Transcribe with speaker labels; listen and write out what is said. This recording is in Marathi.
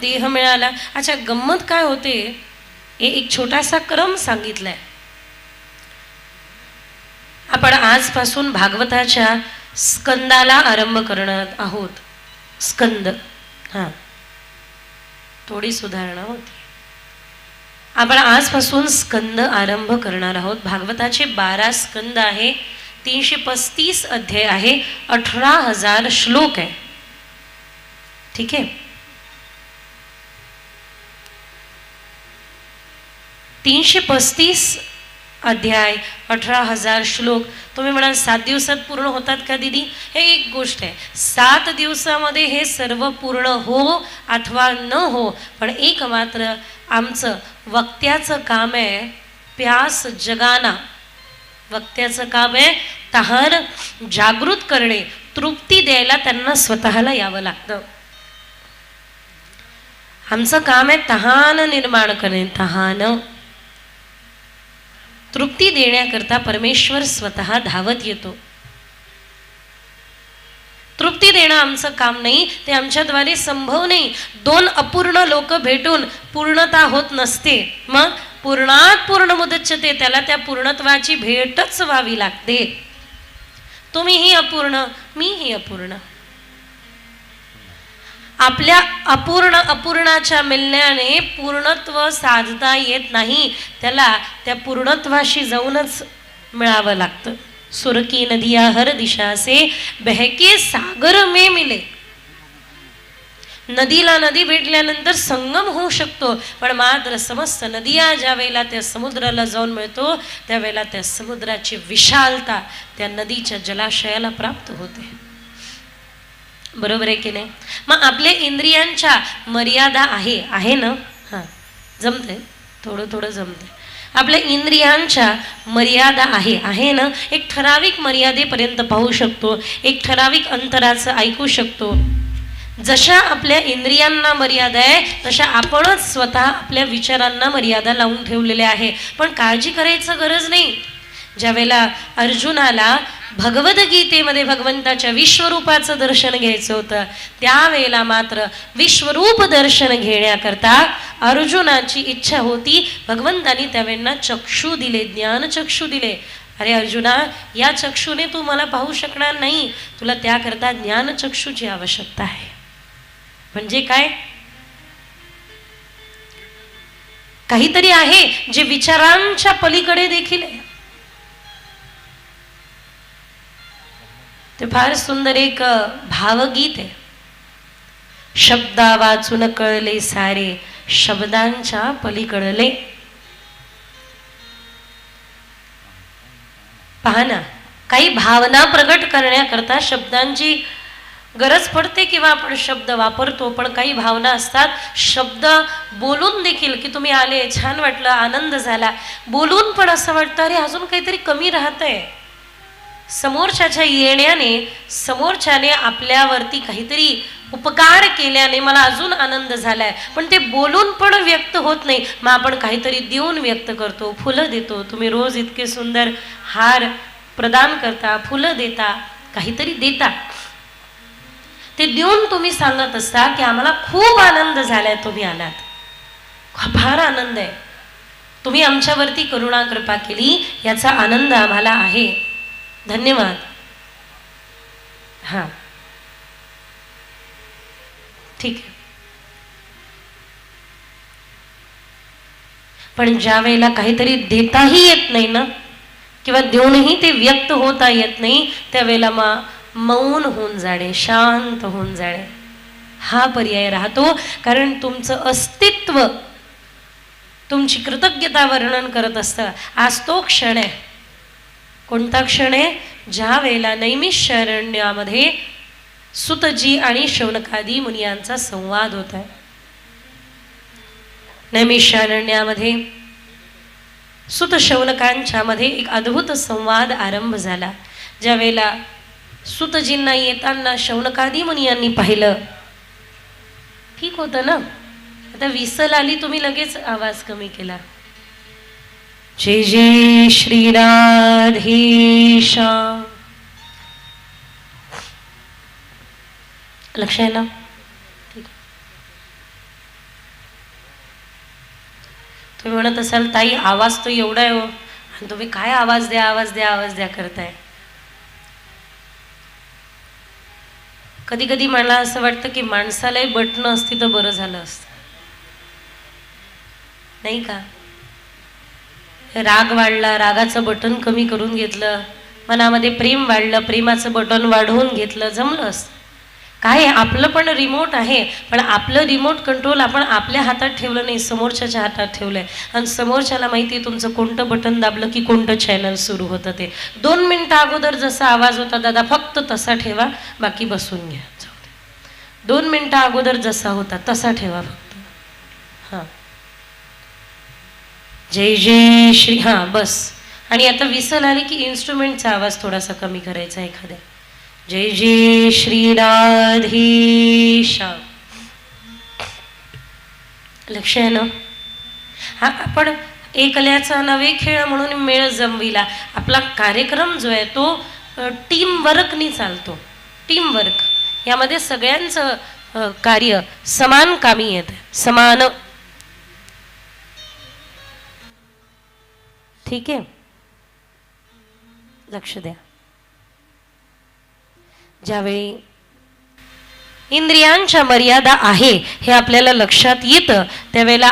Speaker 1: देह मिळाला. अच्छा गंमत काय होते? हे एक छोटासा क्रम सांगितलाय. आपण आजपासून भागवताच्या स्कंदाला आरंभ करणार आहोत. स्कंद. हां. थोडी सुधारणा होती. आपण आजपासून स्कंद आरंभ करणार आहोत. भागवताचे बारा स्कंद आहे. तीनशे पस्तीस अध्याय आहे. अठरा हजार श्लोक आहे. ठीक आहे? तीनशे पस्तीस अध्याय अठरा हजार श्लोक. तुम्ही म्हणाल सात दिवसात पूर्ण होतात का दिदी? हे एक गोष्ट आहे. सात दिवसामध्ये हे सर्व पूर्ण हो अथवा न हो पण एक मात्र आमचं वक्त्याचं काम आहे प्यास जगाना. वक्त्याचं काम आहे तहान जागृत करणे तृप्ती द्यायला त्यांना स्वतःला यावं लागतं. आमचं काम आहे तहान निर्माण करणे तहान तृप्ती देण्याकरता परमेश्वर स्वतः धावत येतो. तृप्ती देणं आमचं काम नाही ते आमच्याद्वारे संभव नाही. दोन अपूर्ण लोक भेटून पूर्णता होत नसते. मग पूर्णात पूर्ण मुदच्छते त्याला त्या पूर्णत्वाची भेटच व्हावी लागते. तुम्हीही अपूर्ण मीही अपूर्ण. आपल्या अपूर्ण अपूर्णाच्या मिलण्याने पूर्णत्व साधता येत नाही. त्याला त्या पूर्णत्वाशी जाऊनच मिळावं लागतं. सुरकी नदिया हर दिशा से बहके सागर मे मिले. नदीला नदी भेटल्यानंतर संगम होऊ शकतो पण मात्र समस्त नदिया ज्या वेळेला त्या समुद्राला जाऊन मिळतो त्यावेळेला त्या समुद्राची विशालता त्या नदीच्या जलाशयाला प्राप्त होते. बरोबर आहे की नाही? मग आपल्या इंद्रियांच्या मर्यादा आहे आहे ना? हां. जमते थोडं थोडं जमते आपल्या इंद्रियांच्या मर्यादा आहे आहे ना? एक ठराविक मर्यादेपर्यंत पाहू शकतो एक ठराविक अंतराचं ऐकू शकतो. जशा आपल्या इंद्रियांना मर्यादा आहे तशा आपणच स्वतः आपल्या विचारांना मर्यादा लावून ठेवलेल्या आहे. पण काळजी करायचं गरज नाही. ज्यावेळेला अर्जुनाला भगवद्गीतेमध्ये भगवंताच्या विश्वरूपाचं दर्शन घ्यायचं होतं त्यावेळेला मात्र विश्वरूप दर्शन घेण्याकरता अर्जुनाची इच्छा होती. भगवंतानी त्यावेळेला चक्षू दिले ज्ञानचक्षु दिले. अरे अर्जुना या चक्षूने तू मला पाहू शकणार नाही. तुला त्याकरता ज्ञानचक्षूची आवश्यकता आहे. म्हणजे काय? काहीतरी आहे जे विचारांच्या पलीकडे देखील ते फार सुंदर एक भावगीत आहे. शब्दा वाचून कळले सारे शब्दांच्या पलीकडले पहा ना काही भावना प्रगट करण्याकरता शब्दांची गरज पडते किंवा आपण शब्द वापरतो पण काही भावना असतात शब्द बोलून देखील की तुम्ही आले छान वाटलं आनंद झाला बोलून पण असं वाटतं अरे अजून काहीतरी कमी राहतंय. समोरच्याच्या येण्याने समोरच्याने आपल्यावरती काहीतरी उपकार केल्याने मला अजून आनंद झालाय. पण ते बोलून पण व्यक्त होत नाही. मग आपण काहीतरी देऊन व्यक्त करतो. फुलं देतो. तुम्ही रोज इतके सुंदर हार प्रदान करता फुलं देता काहीतरी देता. ते देऊन तुम्ही सांगत असता की आम्हाला खूप आनंद झालाय तुम्ही आलात. फार आनंद आहे. तुम्ही आमच्यावरती करुणा कृपा केली. याचा आनंद आम्हाला आहे. धन्यवाद. हां. ठीक आहे. पण ज्या वेळेला काहीतरी देताही येत नाही ना किंवा देऊनही ते व्यक्त होता येत नाही त्यावेळेला मग मौन होऊन जाणे शांत होऊन जाणे. हा पर्याय राहतो कारण तुमचं अस्तित्व तुमची कृतज्ञता वर्णन करत असतं. आज तो क्षण आहे. कोणता क्षण आहे? ज्या वेळेला नैमिषारण्यामध्ये सुतजी आणि शौनकादी मुनियांचा संवाद होत आहे नैमिषारण्यामध्ये सुत शौनकांच्या मध्ये एक अद्भुत संवाद आरंभ झाला. ज्या वेळेला सुतजींना येताना शौनकादी मुनियांनी पाहिलं ठीक होतं ना? आता विसल आली तुम्ही लगेच आवाज कमी केला. जय जय श्रीराधेशा. लक्ष आहे ना? तुम्ही म्हणत असाल ताई आवाज तो एवढा आहे हो. आणि तुम्ही काय आवाज द्या आवाज द्या आवाज द्या करताय? कधी कधी मला असं वाटतं की माणसालाही बटणं असती तर बरं झालं असतं. नाही का? राग वाढला रागाचं बटन कमी करून घेतलं मनामध्ये प्रेम वाढलं प्रेमाचं बटन वाढवून घेतलं जमलं असतं. काय आपलं पण रिमोट आहे पण आपलं रिमोट कंट्रोल आपण आपल्या हातात ठेवलं नाही समोरच्याच्या हातात ठेवलं आहे आणि समोरच्याला माहिती आहे तुमचं कोणतं बटन दाबलं की कोणतं चॅनल सुरू होतं ते. दोन मिनटं अगोदर जसा आवाज होता दादा फक्त तसा ठेवा बाकी बसून घ्या. जाऊ दोन मिनटं अगोदर जसा होता तसा ठेवा फक्त. हां. जय जय श्री हां बस. आणि आता विसल आली की इन्स्ट्रुमेंटचा आवाज थोडासा कमी करायचा एखाद्या. जय जय श्री राधीशा लक्ष आहे ना? हा आपण एकल्याचा नवे खेळ म्हणून मेळ जमविला. आपला कार्यक्रम जो आहे तो टीम वर्कनी चालतो. टीम वर्क यामध्ये सगळ्यांचं कार्य समान कामी येत. समान ठीक आहे? लक्ष द्या. ज्यावेळी इंद्रियांच्या मर्यादा आहे हे आपल्याला लक्षात येतं त्यावेळेला